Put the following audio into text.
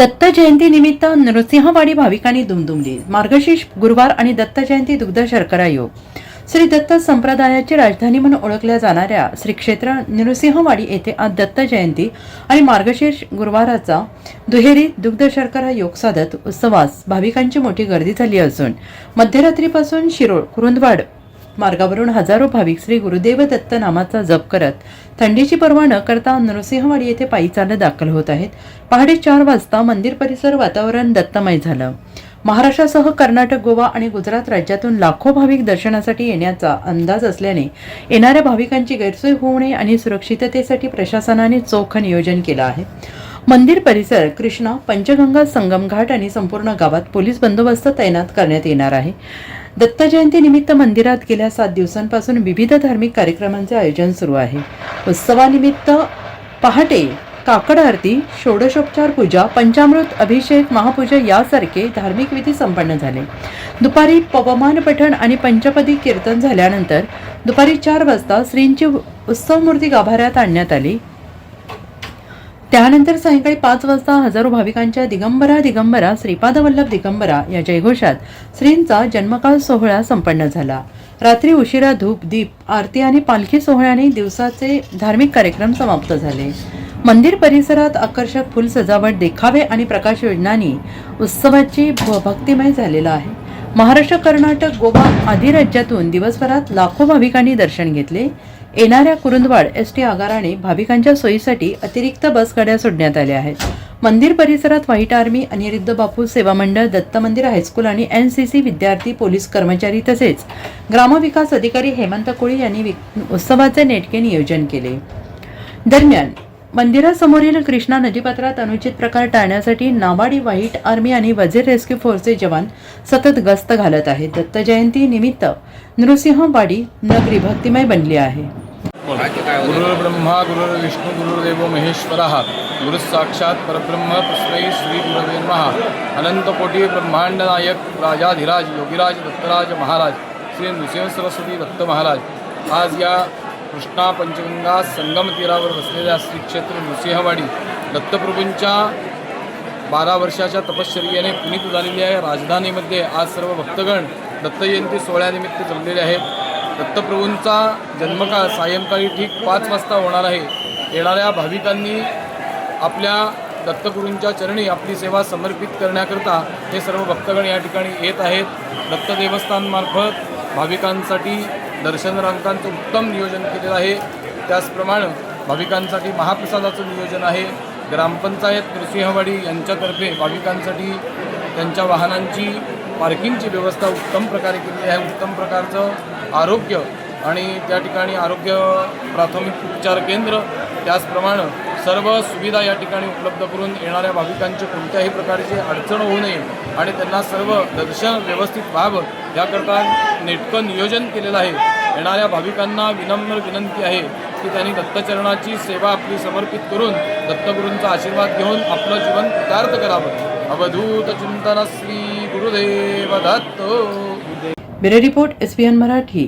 दत्त जयंती निमित्त नृसिंहवाडी भाविकांनी दुमदुमली. मार्गशीर्ष गुरुवार आणि दत्त जयंती दुग्ध शर्करा योग. श्री दत्त संप्रदायाची राजधानी म्हणून ओळखल्या जाणाऱ्या श्री क्षेत्र नृसिंहवाडी येथे आज दत्त जयंती आणि मार्गशीर्ष गुरुवाराचा दुहेरी दुग्ध शर्करा योग साधत उत्सवास भाविकांची मोठी गर्दी झाली असून मध्यरात्रीपासून शिरोळ कुरुंदवाड मार्गावरून हजारो भाविक श्री गुरुदेव दत्त नामाचा जप करत थंडीची पर्वा न करता नृसिंहवाडी येथे पायी चालत दाखल होत आहेत. पहाटे चार वाजता मंदिर परिसर वातावरण दत्तमय झालं. महाराष्ट्रासह कर्नाटक गोवा आणि गुजरात राज्यातून लाखो भाविक दर्शनासाठी येण्याचा अंदाज असल्याने येणाऱ्या भाविकांची गैरसोय होऊ नये आणि सुरक्षिततेसाठी प्रशासनाने चोख नियोजन केलं आहे. मंदिर परिसर कृष्णा पंचगंगा संगम घाट आणि संपूर्ण गावात पोलीस बंदोबस्त तैनात करण्यात येणार आहे. दत्त मंदिरात गेल्या सात दिवसांपासून विविध धार्मिक कार्यक्रमांचे आयोजन सुरू आहे. उत्सवानिमित्त पहाटे काकड आरती षोडशोपचार पूजा पंचामृत अभिषेक महापूजा यासारखे धार्मिक विधी संपन्न झाले. दुपारी पवमान पठण आणि पंचपदी कीर्तन झाल्यानंतर दुपारी चार वाजता श्रींची उत्सव मूर्ती गाभाऱ्यात आणण्यात आली. त्यानंतर सायंकाळी पाच वाजता हजारो भाविकांच्या दिगंबरा दिगंबरा श्रीपाद वल्लभ दिगंबरा या जयघोषात श्रींचा जन्मकाळ सोहळा संपन्न झाला. रात्री उशिरा धूप दीप आरती आणि पालखी सोहळ्याने दिवसाचे धार्मिक कार्यक्रम समाप्त झाले. मंदिर परिसरात आकर्षक फुल सजावट देखावे आणि प्रकाश योजनांनी उत्सवाची भ- भक्तिमय झालेला आहे. महाराष्ट्र कर्नाटक गोवा आदी राज्यातून दिवसभरात लाखो भाविकांनी दर्शन घेतले. येणाऱ्या कुरुंदवाड एस टी आगाराने भाविकांच्या सोयीसाठी अतिरिक्त बसगाड्या सोडण्यात आल्या आहेत. मंदिर परिसरात व्हाईट आर्मी अनिरुद्ध बापू सेवा मंडळ दत्त मंदिर हायस्कूल आणि एन सी सी विद्यार्थी पोलीस कर्मचारी तसेच ग्रामविकास अधिकारी हेमंत कोळी यांनी उत्सवाचे नेटके नियोजन केले. दरम्यान मंदिरासमोरील कृष्णा नदीपात्रात अनुचित प्रकार टाळण्यासाठी नाबाडी व्हाईट आर्मी आणि वजीर रेस्क्यू फोर्सचे जवान सतत गस्त घालत आहेत. दत्त जयंती निमित्त नृसिंहवाडी नगरी भक्तिमय बनली आहे. गुरुर्ब्रह्मा गुरुर्विष्णू गुरुर्देव महेश्वर गुरुसाक्षात परब्रह्म तस्मै श्री गुरवे नमः। अनंतकोटी ब्रह्मांड नायक राजाधिराज योगीराज दत्तराज महाराज श्री नृसिंह सरस्वती दत्त महाराज। आज या कृष्णा पंचगंगा संगम तीरावर बसलेल्या श्री क्षेत्र नृसिंहवाडी दत्तप्रभूंच्या बारा वर्षाच्या तपश्चर्येने पुनीत झालेली आहे. राजधानीमध्ये आज सर्व भक्तगण दत्तजयंती सोहळ्यानिमित्त जमलेले आहेत. दत्तप्रभूंचा जन्मकाळ सायंकाळी ठीक पाच वाजता होणार आहे. येणाऱ्या भाविकांनी आपल्या दत्तगुरूंच्या चरणी आपली सेवा समर्पित करण्याकरता हे सर्व भक्तगण या ठिकाणी येत आहेत. दत्त देवस्थानमार्फत भाविकांसाठी दर्शनरांकांचं उत्तम नियोजन केलेलं आहे. त्याचप्रमाणे भाविकांसाठी महाप्रसादाचं नियोजन आहे. ग्रामपंचायत नृसिंहवाडी यांच्यातर्फे भाविकांसाठी त्यांच्या वाहनांची पार्किंगची व्यवस्था उत्तम प्रकारे केली आहे. उत्तम प्रकारचं आरोग्य आणि त्या ठिकाणी आरोग्य प्राथमिक उपचार केंद्र त्याचप्रमाणे सर्व सुविधा या ठिकाणी उपलब्ध करून येणाऱ्या भाविकांची कोणत्याही प्रकारची अडचण होऊ नये आणि त्यांना सर्व दर्शन व्यवस्थित व्हावं याकरता नेटकं नियोजन केलेलं आहे. येणाऱ्या भाविकांना विनम्र विनंती आहे की त्यांनी दत्तचरणाची सेवा आपली समर्पित करून दत्तगुरूंचा आशीर्वाद घेऊन आपलं जीवन कृतार्थ करावं. अवधूत चिंतन Shri Gurudev Datta. Bureau report S Marathi.